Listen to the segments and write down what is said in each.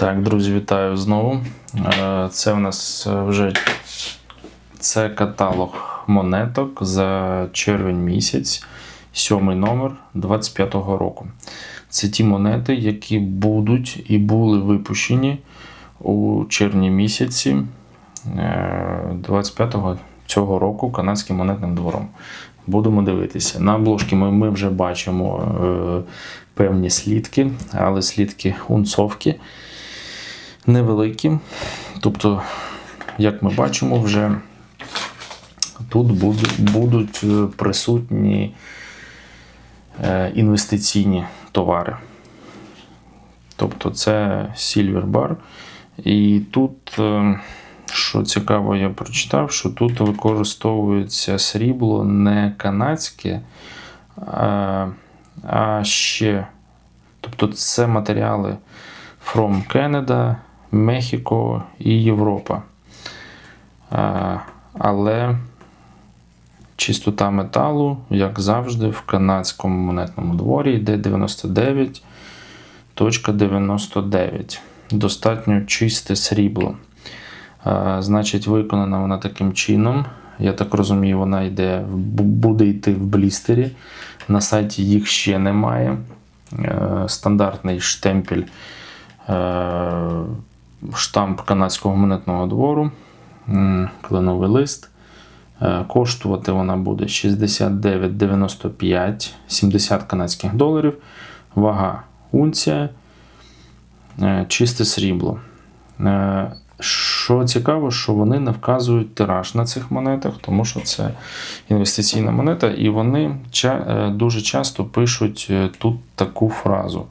Так, друзі, вітаю знову. Е, Це у нас е, вже це каталог монеток за червень місяць, сьомий номер 25-го року. Це ті монети, які будуть і були випущені у червні місяці 25-го цього року канадським монетним двором. Будемо дивитися. На обложці ми, ми вже бачимо е, певні слідки, але слідки унцовки невеликі. Тобто, як ми бачимо, вже тут будуть, е, присутні е, інвестиційні товари. Тобто це Silver Bar. І тут, е, що цікаво, я прочитав, що тут використовується срібло не канадське, а ще. Тобто це матеріали From Canada, Мехіко і Європа. Але чистота металу, як завжди, в канадському монетному дворі йде 99.99. Достатньо чисте срібло. Значить, виконана вона таким чином. Я так розумію, вона йде, буде йти в блістері. На сайті їх ще немає. Е, Стандартний штемпель е, штамп канадського монетного двору, кленовий лист. Е, Коштувати вона буде 69,95, 70 канадських доларів. Вага унція, е, чисте срібло. Е, Що цікаво, що вони не вказують тираж на цих монетах, тому що це інвестиційна монета, і вони дуже часто пишуть тут таку фразу,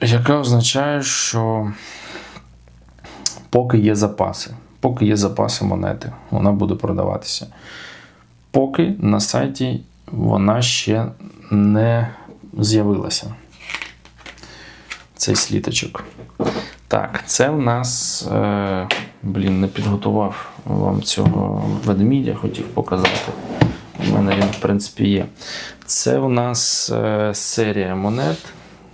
яка означає, що поки є запаси, поки є запаси монети, вона буде продаватися. Поки на сайті вона ще не з'явилася. Цей сліточок. Так, це в нас. Е, блін, не підготував вам цього ведмідя, хотів показати. У мене він, в принципі, є. Це в нас е, серія монет.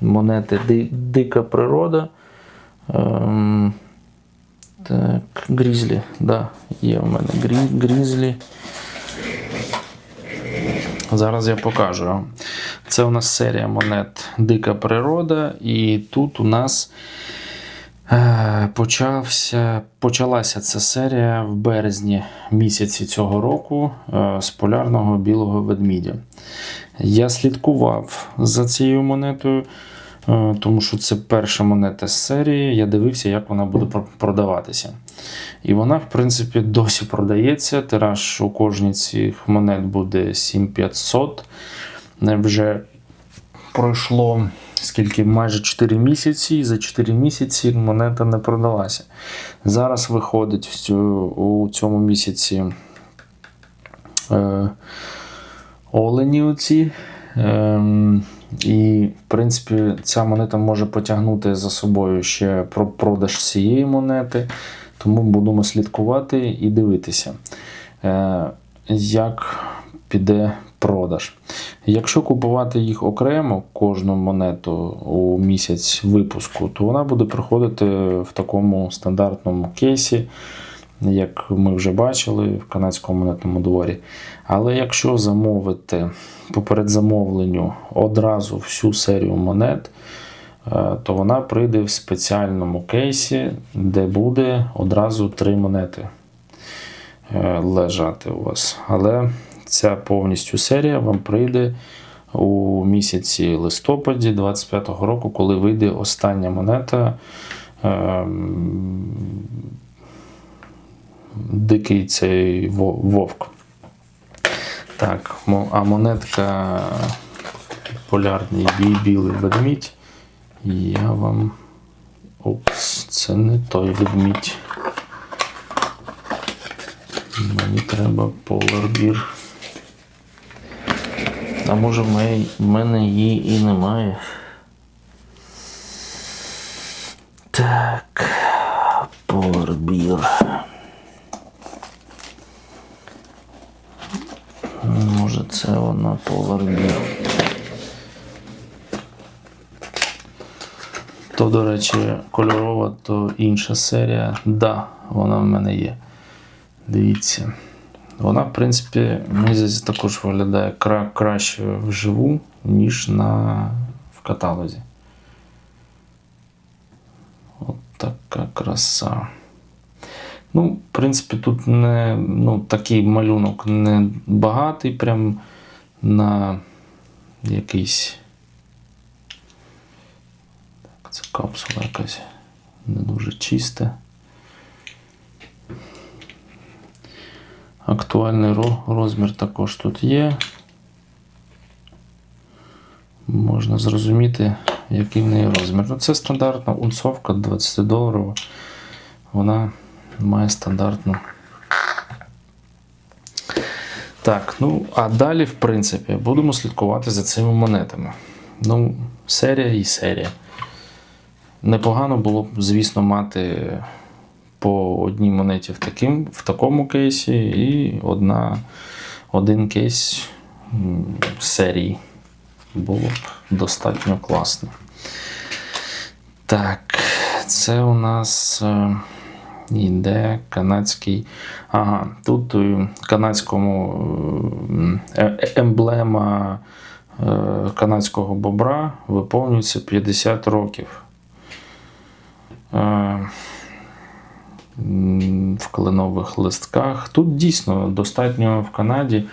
Монети Ди- Дика природа. Ем, так, Грізлі. Да, є в мене грі, Грізлі. Зараз я покажу. Це у нас серія монет Дика природа, і тут у нас е, почався, почалася ця серія в березні місяці цього року е, з полярного білого ведмідя. Я слідкував за цією монетою, е, тому що це перша монета з серії. Я дивився, як вона буде продаватися. І вона, в принципі, досі продається. Тираж у кожній цих монет буде 7500. Е, Вже пройшло скільки майже 4 місяці, і за 4 місяці монета не продалася. Зараз виходить у цьому місяці е, олені оці. Ем, і, в принципі, ця монета може потягнути за собою ще про продаж цієї монети. Тому будемо слідкувати і дивитися, е, як піде продаж. Якщо купувати їх окремо, кожну монету у місяць випуску, то вона буде приходити в такому стандартному кейсі, як ми вже бачили в канадському монетному дворі. Але якщо замовити по передзамовленню одразу всю серію монет, е, то вона прийде в спеціальному кейсі, де буде одразу три монети е, лежати у вас. Але ця повністю серія вам прийде у місяці листопаді 25-го року, коли вийде остання монета. Дикий цей вовк. Так, а монетка полярний білий ведмідь. Я вам. Опс, це не той ведмідь. Мені треба поларбір. А може в мене її і немає. Так. Поларбір. Може це вона поларбір. То, до речі, кольорова, то інша серія. Да, вона в мене є. Дивіться. Вона, в принципі, мені здається, також виглядає кра- краще вживу, ніж на, в каталозі. От така краса. Ну, в принципі, тут не ну, такий малюнок не багатий, прям на якийсь. Так, це капсула якась не дуже чиста. Актуальний розмір також тут є. Можна зрозуміти, який в неї розмір. Ну, це стандартна унцовка 20 доларова. Вона має стандартну. Так, ну а далі, в принципі, будемо слідкувати за цими монетами. Ну, серія і серія. Непогано було б, звісно, мати по одній монеті в, таким, в такому кейсі і одна, один кейс серії. Було б достатньо класно. Так, це у нас е, йде канадський. Ага, тут у канадському е, е- емблема е, канадського бобра виповнюється 50 років. Е, в кленових листках. Тут дійсно достатньо в Канаді.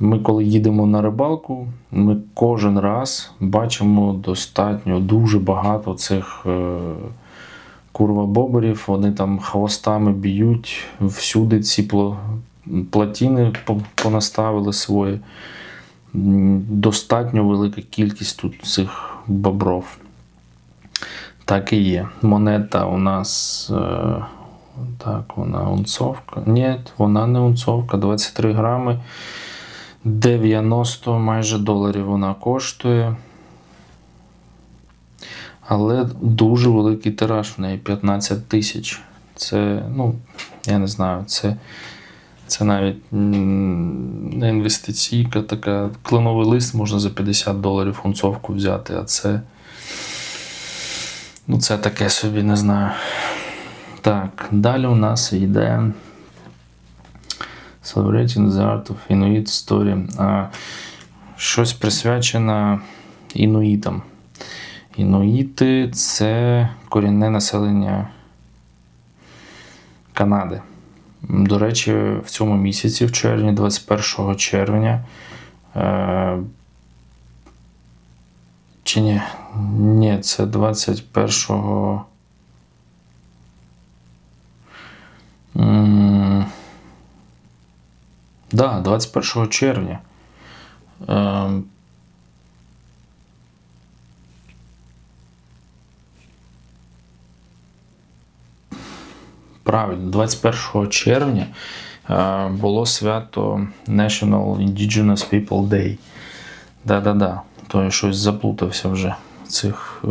Ми, коли їдемо на рибалку, ми кожен раз бачимо достатньо дуже багато цих е. Вони там хвостами б'ють всюди ці плотіни понаставили свої. Достатньо велика кількість тут цих бобров. Так і є. Монета у нас. Е, так, вона унцовка. Ні, вона не унцовка, 23 грами. 90 майже доларів вона коштує. Але дуже великий тираж в неї 15 тисяч. Це, ну, я не знаю, це, це навіть не інвестиційка така. Кленовий лист можна за 50 доларів унцовку взяти, а це. Ну, це таке собі не знаю. Так, далі у нас йде Celebrating the Art of Inuit Story. А, щось присвячено інуїтам. Інуїти це корінне населення Канади. До речі, в цьому місяці, в червні, 21 червня. Е, чи ні? Ні, це 21. М, Да, 21 червня. Ем, Правильно, 21 червня е, було свято National Indigenous People Day. Да-да-да. То я щось заплутався вже в цих е,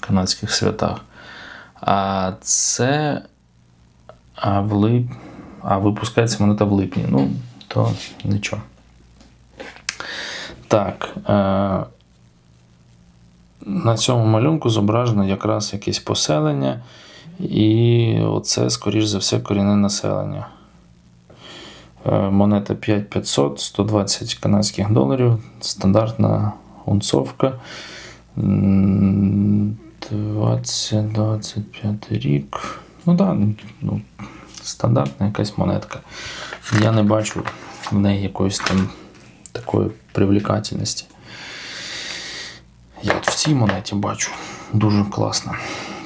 канадських святах. А це. А, в лип... а випускається монета в липні. Ну, то нічого. Так. Е... На цьому малюнку зображено якраз якесь поселення, і оце, скоріш за все, корінне населення. Е, Монета 5500, 120 канадських доларів, стандартна унцовка. 20-25 рік. Ну так, да, ну, стандартна якась монетка. Я не бачу в неї якоїсь там такої привлекательності. Я от в цій монеті бачу. Дуже класно.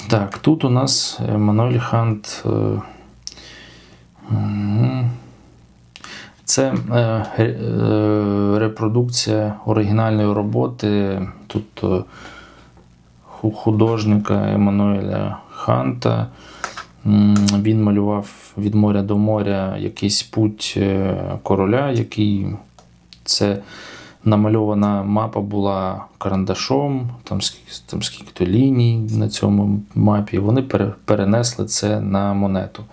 Так, тут у нас Мануель Хант. е. Це е, е, репродукція оригінальної роботи. Тут е, художника Еммануеля Ханта. Він малював від моря до моря якийсь путь е, короля, який це намальована мапа була карандашом, там скільки, там скільки-то ліній на цьому мапі. Вони перенесли це на монету.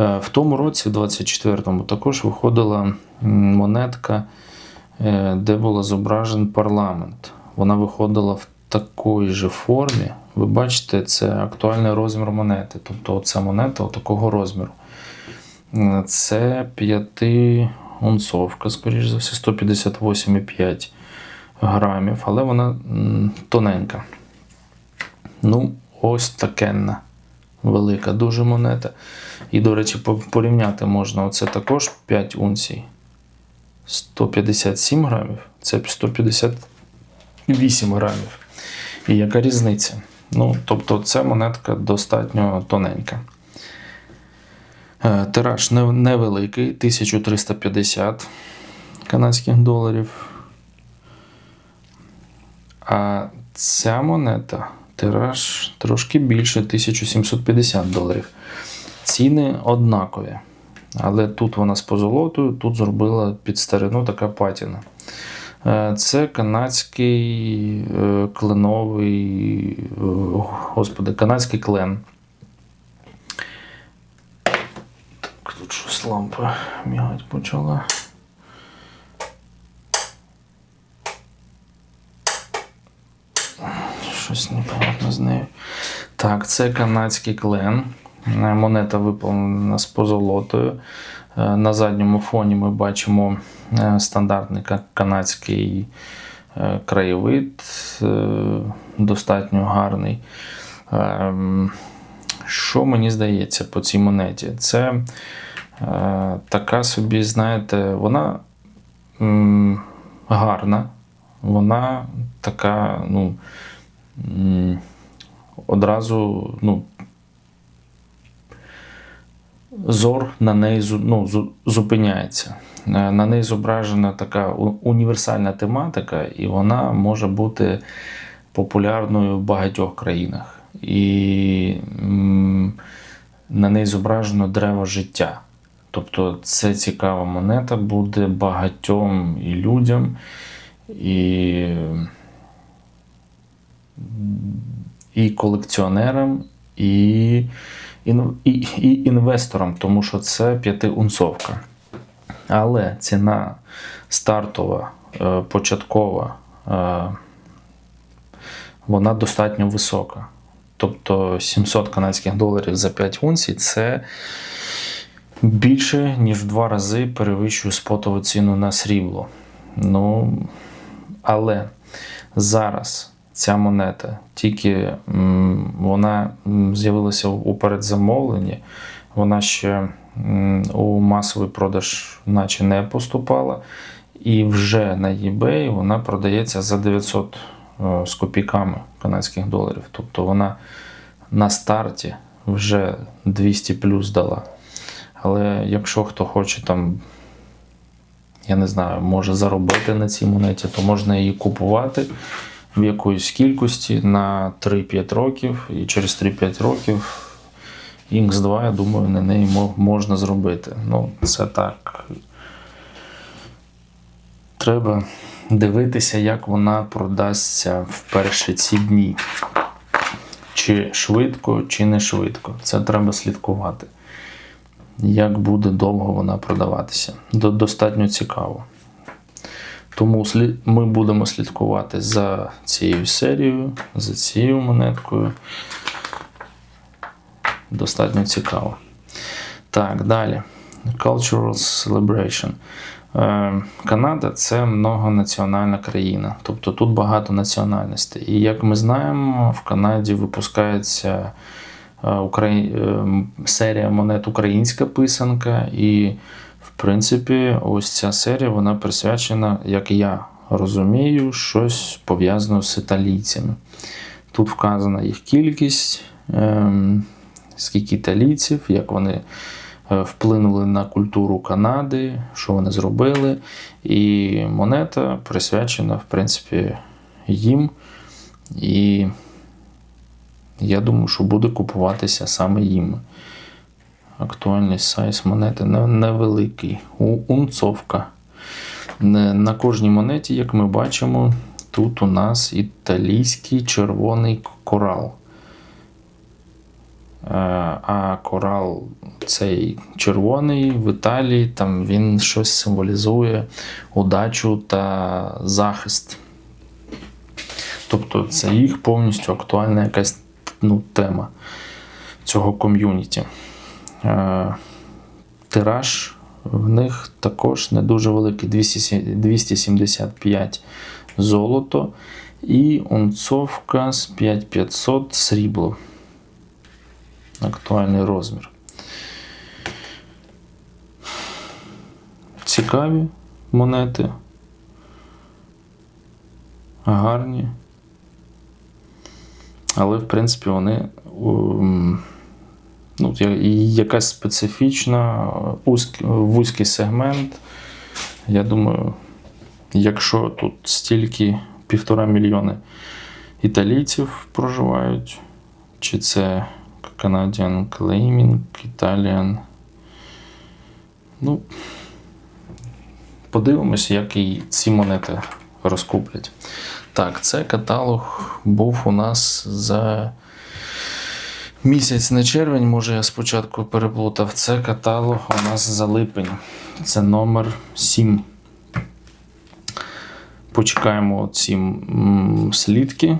Е, В тому році, в 24-му, також виходила монетка, де був зображений парламент. Вона виходила в такій же формі, ви бачите, це актуальний розмір монети. Тобто ця монета такого розміру. Е, Це 5 унцовка, скоріш за все, 158,5 грамів, але вона тоненька. Ну, ось такенна. Велика дуже монета. І, до речі, порівняти можна. Оце також 5 унцій. 157 грамів, це 158 грамів. І яка різниця? Ну, тобто, ця монетка достатньо тоненька. Е, Тираж невеликий, 1350 канадських доларів. А ця монета тираж трошки більше 1750 доларів. Ціни однакові. Але тут вона з позолотою, тут зробила під старину така патіна. Е, Це канадський е, кленовий, е, господи, канадський клен. Так, тут щось лампа мігать почала. Щось непонятно з нею. Так, це канадський клен. Монета виповнена з позолотою. На задньому фоні ми бачимо стандартний канадський е, краєвид, е, достатньо гарний. Ем, Що мені здається по цій монеті? Це е, така собі, знаєте, вона гарна, вона така, ну, одразу, ну, зор на неї ну, зупиняється. Е, На неї зображена така універсальна тематика, і вона може бути популярною в багатьох країнах. І на неї зображено дерево життя. Тобто це цікава монета буде багатьом і людям, і, і колекціонерам, і, і, і інвесторам, тому що це п'ятиунцовка. Але ціна стартова, е, початкова, е, вона достатньо висока. Тобто 700 канадських доларів за 5 унцій це більше, ніж в два рази перевищує спотову ціну на срібло. Ну, але зараз ця монета тільки вона з'явилася у передзамовленні, вона ще у масовий продаж, наче не поступала. І вже на eBay вона продається за 900 е, з копійками канадських доларів. Тобто вона на старті вже 200 плюс дала. Але якщо хто хоче там, я не знаю, може заробити на цій монеті, то можна її купувати в якоїсь кількості на 3-5 років. І через 3-5 років Inks 2, я думаю, на неї можна зробити. Ну, це так. Треба дивитися, як вона продасться в перші ці дні. Чи швидко, чи не швидко. Це треба слідкувати. Як буде довго вона продаватися. Достатньо цікаво. Тому ми будемо слідкувати за цією серією, за цією монеткою. Достатньо цікаво. Так, далі. Cultural Celebration. Е, Канада це многонаціональна країна, тобто тут багато національностей. І як ми знаємо, в Канаді випускається е, е, серія монет Українська писанка, і, принципі, ось ця серія вона присвячена, як я розумію, щось пов'язане з італійцями. Тут вказана їх кількість, ем, скільки італійців, як вони е, вплинули на культуру Канади, що вони зробили. І монета присвячена, в принципі, їм. І я думаю, що буде купуватися саме їм. Актуальний сайз монети невеликий. Унцовка. На кожній монеті, як ми бачимо, тут у нас італійський червоний корал. Е, А корал цей червоний в Італії, там він щось символізує удачу та захист. Тобто це їх повністю актуальна якась ну, тема цього ком'юніті. Е, Тираж в них також не дуже великий 275 золото і унцовка з 5500 срібло. Актуальний розмір. Цікаві монети. Гарні. Але, в принципі, вони ум, ну, якась специфічна, узк, вузький сегмент. Я думаю, якщо тут стільки півтора мільйони італійців проживають, чи це Canadian Claiming, Italian. Ну, подивимось, як і ці монети розкуплять. Так, це каталог був у нас за місяць не червень, може я спочатку переплутав. Це каталог у нас за липень. Це номер 7. Почекаємо ці слідки.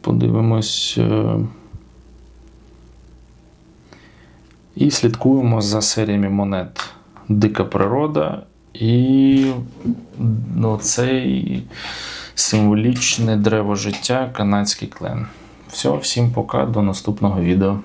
Подивимось. е, І слідкуємо за серіями монет Дика природа і ну, цей символічне древо життя канадський клен. Все, всім пока, до наступного відео.